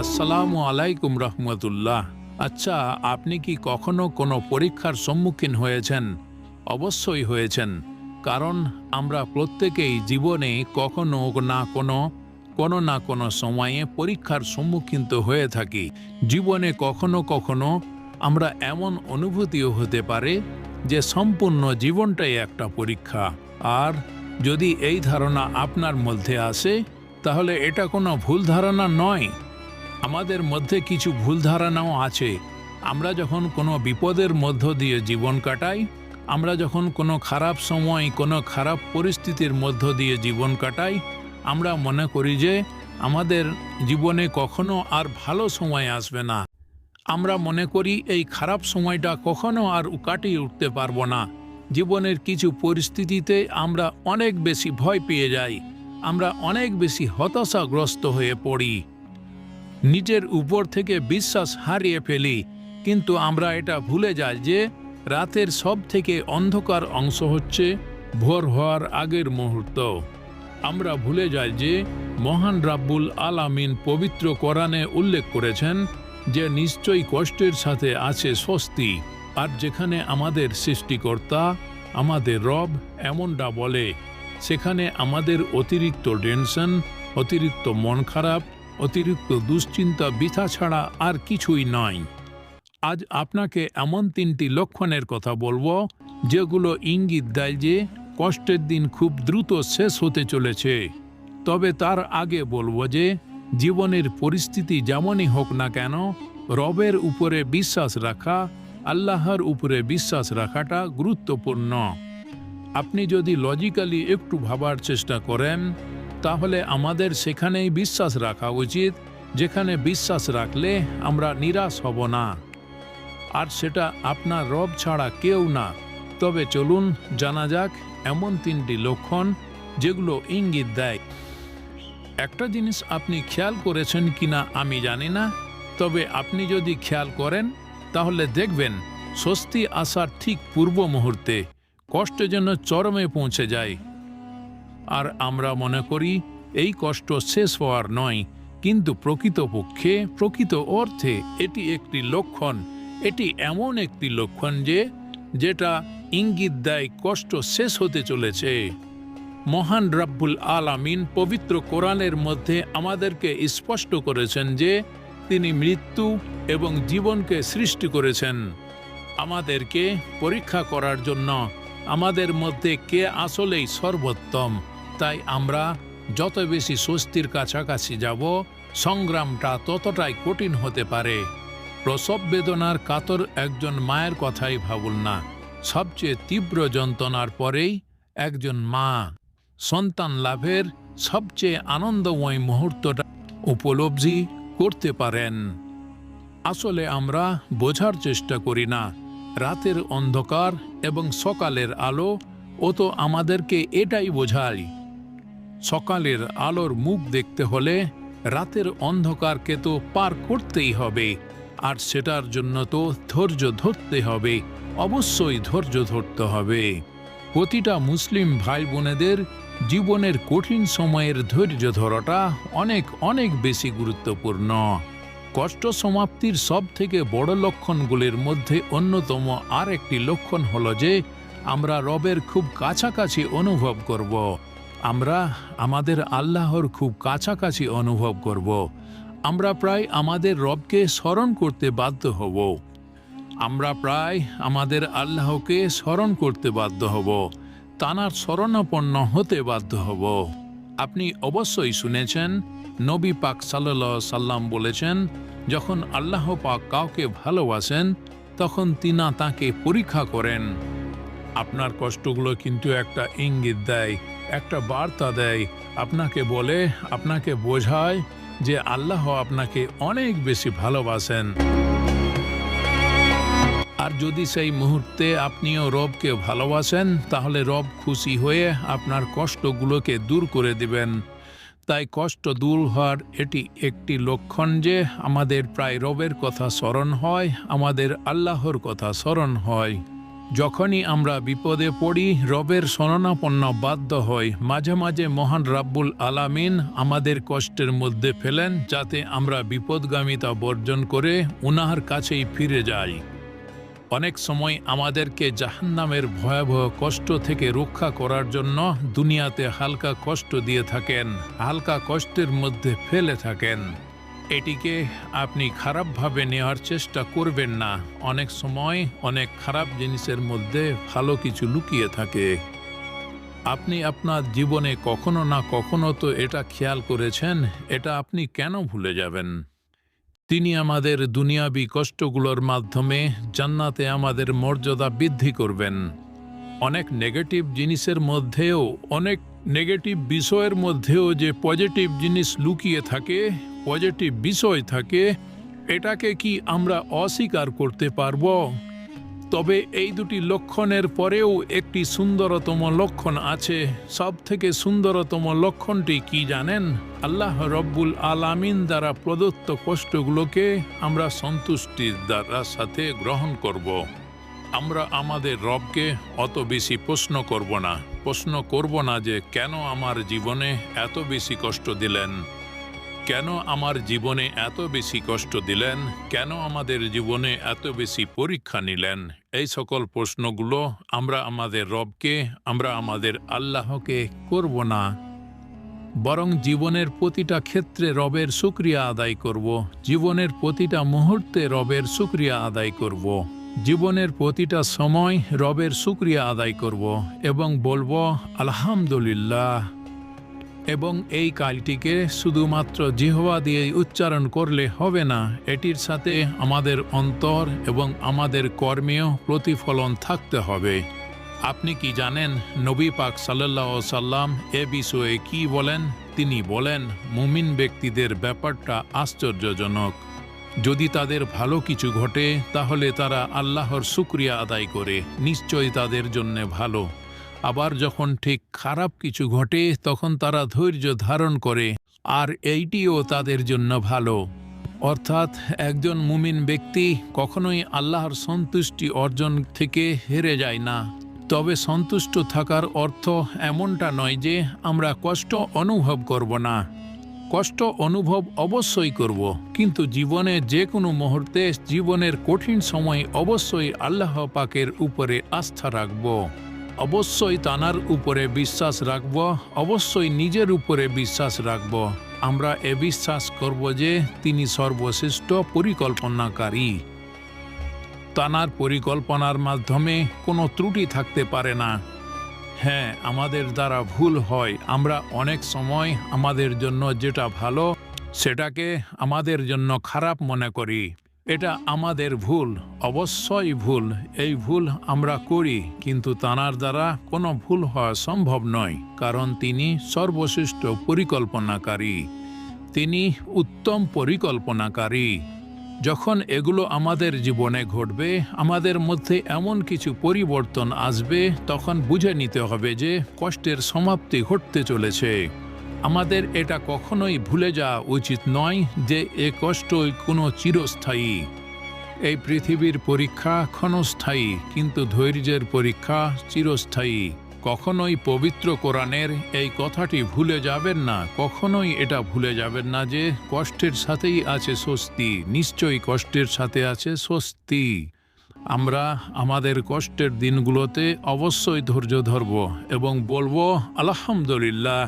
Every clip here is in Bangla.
আসসালামু আলাইকুম রহমতুল্লাহ। আচ্ছা আপনি কি কখনো কোনো পরীক্ষার সম্মুখীন হয়েছেন? অবশ্যই হয়েছেন, কারণ আমরা প্রত্যেকেই জীবনে কখনো না কোনো কোনো না কোনো সময়ে পরীক্ষার সম্মুখীন তো হয়ে থাকি। জীবনে কখনো কখনো আমরা এমন অনুভূতিও হতে পারে যে সম্পূর্ণ জীবনটাই একটা পরীক্ষা। আর যদি এই ধারণা আপনার মধ্যে আসে, তাহলে এটা কোনো ভুল ধারণা নয়। আমাদের মধ্যে কিছু ভুল ধারণাও আছে। আমরা যখন কোনো বিপদের মধ্য দিয়ে জীবন কাটাই, আমরা যখন কোনো খারাপ সময়, কোনো খারাপ পরিস্থিতির মধ্য দিয়ে জীবন কাটাই, আমরা মনে করি যে আমাদের জীবনে কখনো আর ভালো সময় আসবে না। আমরা মনে করি এই খারাপ সময়টা কখনো আর কাটিয়ে উঠতে পারব না। জীবনের কিছু পরিস্থিতিতে আমরা অনেক বেশি ভয় পেয়ে যাই। আমরা অনেক বেশি হতাশাগ্রস্ত হয়ে পড়ি। নিজের উপর থেকে বিশ্বাস হারিয়ে ফেলি। কিন্তু আমরা এটা ভুলে যাই যে রাতের সব থেকে অন্ধকার অংশ হচ্ছে ভোর হওয়ার আগের মুহূর্ত। আমরা ভুলে যাই যে মহান রাব্বুল আলামিন পবিত্র কোরআনে উল্লেখ করেছেন যে নিশ্চয়ই কষ্টের সাথে আছে স্বস্তি, আর যেখানে আমাদের সৃষ্টিকর্তা, আমাদের রব এমনটা বলে, সেখানে আমাদের অতিরিক্ত টেনশন, অতিরিক্ত মন খারাপ অতিরিক্ত দুশ্চিন্তা, বৃথা ছাড়া আর কিছুই নয় আজ আপনাকে এমন তিনটি লক্ষণের কথা বলব, যেগুলো ইঙ্গিত দেয় যে কষ্টের দিন খুব দ্রুত শেষ হতে চলেছে। তবে তার আগে বলব যে জীবনের পরিস্থিতি যেমনই হোক না কেন, রবের উপরে বিশ্বাস রাখা, আল্লাহর উপরে বিশ্বাস রাখাটা গুরুত্বপূর্ণ। আপনি যদি লজিক্যালি একটু ভাবার চেষ্টা করেন তাহলে আমাদের সেখানেই বিশ্বাস রাখা উচিত, যেখানে বিশ্বাস রাখলে আমরা নিরাশ হব না। আর সেটা আপনার রব ছাড়া কেউ না। তবে চলুন জানা যাক এমন তিনটি লক্ষণ যেগুলো ইঙ্গিত দেয়। একটা জিনিস আপনি খেয়াল করেছেন কিনা আমি জানি না, তবে আপনি যদি খেয়াল করেন, তাহলে দেখবেন স্বস্তি আসার ঠিক পূর্ব মুহূর্তে কষ্ট যেন চরমে পৌঁছে যায়। আর আমরা মনে করি, এই কষ্ট শেষ হওয়ার নয়, কিন্তু প্রকৃতপক্ষে প্রকৃত অর্থে এটি একটি লক্ষণ। এটি এমন একটি লক্ষণ যে, যেটা ইঙ্গিত দেয় কষ্ট শেষ হতে চলেছে। মহান রাব্বুল আলামিন পবিত্র কোরআনের মধ্যে আমাদেরকে স্পষ্ট করেছেন যে, তিনি মৃত্যু এবং জীবনকে সৃষ্টি করেছেন। আমাদেরকে পরীক্ষা করার জন্য আমাদের মধ্যে কে আসলেই সর্বোত্তম? তাই আমরা যত বেশি স্বস্তির কাছাকাছি যাব, সংগ্রামটা ততটাই কঠিন হতে পারে। প্রসব বেদনার কাতর একজন মায়ের কথাই ভাবুন না। সবচেয়ে তীব্র যন্ত্রণার পরেই একজন মা সন্তান লাভের সবচেয়ে আনন্দময় মুহূর্তটা উপলব্ধি করতে পারেন। আসলে আমরা বোঝার চেষ্টা করি না। রাতের অন্ধকার এবং সকালের আলো, ও তো আমাদেরকে এটাই বোঝায় সকালের আলোর মুখ দেখতে হলে রাতের অন্ধকারকে তো পার করতেই হবে, আর সেটার জন্য তো ধৈর্য ধরতে হবে, অবশ্যই ধৈর্য ধরতে হবে। প্রতিটা মুসলিম ভাই বোনেদের জীবনের কঠিন সময়ের ধৈর্য ধরাটা অনেক অনেক বেশি গুরুত্বপূর্ণ। কষ্ট সমাপ্তির সব থেকে বড় লক্ষণগুলির মধ্যে অন্যতম আর একটি লক্ষণ হল যে, আমরা রবের খুব কাছাকাছি অনুভব করব। আমরা আমাদের আল্লাহর খুব কাছাকাছি অনুভব করব। আমরা প্রায় আমাদের রবকে স্মরণ করতে বাধ্য হব। আমরা প্রায় আমাদের আল্লাহকে স্মরণ করতে বাধ্য হব। তানার স্মরণাপন্ন হতে বাধ্য হব। আপনি অবশ্যই শুনেছেন, নবী পাক সাল্লাহ সাল্লাম বলেছেন, যখন আল্লাহ পাক কাউকে ভালোবাসেন, তখন তিনা তাকে পরীক্ষা করেন। আপনার কষ্টগুলো কিন্তু একটা ইঙ্গিত দেয়। একটা বার্তা দেয়। আপনাকে বলে, আপনাকে বোঝায় যে আল্লাহ আপনাকে অনেক বেশি ভালোবাসেন। আর যদি সেই মুহূর্তে আপনিও রবকে ভালোবাসেন, তাহলে রব খুশি হয়ে আপনার কষ্টগুলোকে দূর করে দিবেন। তাই কষ্ট দূর হওয়ার এটি একটি লক্ষণ যে আমাদের প্রায় রবের কথা স্মরণ হয়, আমাদের আল্লাহর কথা স্মরণ হয়। যখনই আমরা বিপদে পড়ি, রবের শরণাপন্ন বাধ্য হই। মাঝে মাঝে মহান রাব্বুল আলামিন আমাদের কষ্টের মধ্যে ফেলেন যাতে আমরা বিপদগামিতা বর্জন করে উনার কাছেই ফিরে যাই। অনেক সময় আমাদেরকে জাহান্নামের ভয়াবহ কষ্ট থেকে রক্ষা করার জন্য দুনিয়াতে হালকা কষ্ট দিয়ে থাকেন, হালকা কষ্টের মধ্যে ফেলে থাকেন। এটিকে আপনি খারাপভাবে নেওয়ার চেষ্টা করবেন না। অনেক সময় অনেক খারাপ জিনিসের মধ্যে ভালো কিছু লুকিয়ে থাকে। আপনি আপনার জীবনে কখনো না কখনো তো এটা খেয়াল করেছেন, এটা আপনি কেন ভুলে যাবেন? তিনি আমাদের দুনিয়াবি কষ্টগুলোর মাধ্যমে জান্নাতে আমাদের মর্যাদা বৃদ্ধি করবেন। অনেক নেগেটিভ জিনিসের মধ্যেও অনেক নেগেটিভ বিষয়ের মধ্যেও যে পজিটিভ জিনিস লুকিয়ে থাকে পজিটিভ বিষয় থাকে, এটাকে কি আমরা অস্বীকার করতে পারব? তবে এই দুটি লক্ষণের পরেও একটি সুন্দরতম লক্ষণ আছে। সব থেকে সুন্দরতম লক্ষণটি কি জানেন? আল্লাহ রব্বুল আলামিন দ্বারা প্রদত্ত কষ্টগুলোকে আমরা সন্তুষ্টির দ্বারা সাথে গ্রহণ করব। আমরা আমাদের রবকে অত বেশি প্রশ্ন করব না। প্রশ্ন করব না যে কেন আমার জীবনে এত বেশি কষ্ট দিলেন? কেন আমার জীবনে এত বেশি কষ্ট দিলেন? কেন আমাদের জীবনে এত বেশি পরীক্ষা নিলেন? এই সকল প্রশ্নগুলো আমরা আমাদের রবকে, আমরা আমাদের আল্লাহকে করব না। বরং জীবনের প্রতিটা ক্ষেত্রে রবের শুক্রিয়া আদায় করব। জীবনের প্রতিটা মুহূর্তে রবের শুক্রিয়া আদায় করব। জীবনের প্রতিটা সময় রবের শুক্রিয়া আদায় করব এবং বলব, আলহামদুলিল্লাহ। এবং এই কালটিকে শুধুমাত্র জিহ্বা দিয়ে উচ্চারণ করলে হবে না, এটির সাথে আমাদের অন্তর এবং আমাদের কর্মেও প্রতিফলন থাকতে হবে। আপনি কি জানেন নবী পাক সাল্লাহ সাল্লাম এ বিষয়ে কি বলেন? তিনি বলেন, মুমিন ব্যক্তিদের ব্যাপারটা আশ্চর্যজনক। যদি তাদের ভালো কিছু ঘটে, তাহলে তারা আল্লাহর শুক্রিয়া আদায় করে, নিশ্চয়ই তাদের জন্যে ভালো। আবার যখন ঠিক খারাপ কিছু ঘটে, তখন তারা ধৈর্য ধারণ করে, আর এইটিও তাদের জন্য ভালো। অর্থাৎ একজন মুমিন ব্যক্তি কখনোই আল্লাহর সন্তুষ্টি অর্জন থেকে হেরে যায় না। তবে সন্তুষ্ট থাকার অর্থ এমনটা নয় যে আমরা কষ্ট অনুভব করব না। কষ্ট অনুভব অবশ্যই করব, কিন্তু জীবনে যে কোনো মুহূর্তে জীবনের কঠিন সময় অবশ্যই আল্লাহ পাকের উপরে আস্থা রাখব। অবশ্যই তানার উপরে বিশ্বাস রাখব, অবশ্যই নিজের উপরে বিশ্বাস রাখব। আমরা এ বিশ্বাস করব যে তিনি সর্বশ্রেষ্ঠ পরিকল্পনাকারী। তানার পরিকল্পনার মাধ্যমে কোনো ত্রুটি থাকতে পারে না। হ্যাঁ আমাদের দ্বারা ভুল হয়। আমরা অনেক সময় আমাদের জন্য যেটা ভালো, সেটাকে আমাদের জন্য খারাপ মনে করি। এটা আমাদের ভুল, অবশ্যই ভুল। এই ভুল আমরা করি, কিন্তু তানার দ্বারা কোনো ভুল হওয়া সম্ভব নয়, কারণ তিনি সর্বশ্রেষ্ঠ পরিকল্পনাকারী। তিনি উত্তম পরিকল্পনাকারী। যখন এগুলো আমাদের জীবনে ঘটবে, আমাদের মধ্যে এমন কিছু পরিবর্তন আসবে, তখন বুঝে নিতে হবে যে কষ্টের সমাপ্তি ঘটতে চলেছে। আমাদের এটা কখনোই ভুলে যাওয়া উচিত নয় যে এ কষ্টই কোনো চিরস্থায়ী। এই পৃথিবীর পরীক্ষা ক্ষণস্থায়ী, কিন্তু ধৈর্যের পরীক্ষা চিরস্থায়ী। কখনোই পবিত্র কোরআনের এই কথাটি ভুলে যাবেন না, কখনোই এটা ভুলে যাবেন না যে কষ্টের সাথেই আছে স্বস্তি, নিশ্চয়ই কষ্টের সাথে আছে স্বস্তি। আমরা আমাদের কষ্টের দিনগুলোতে অবশ্যই ধৈর্য ধরব এবং বলব, আলহামদুলিল্লাহ,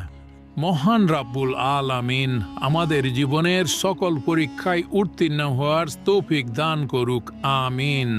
মহান রাব্বুল আলামিন আমাদের জীবনের সকল পরীক্ষায় উত্তীর্ণ হওয়ার তৌফিক দান করুক, আমিন।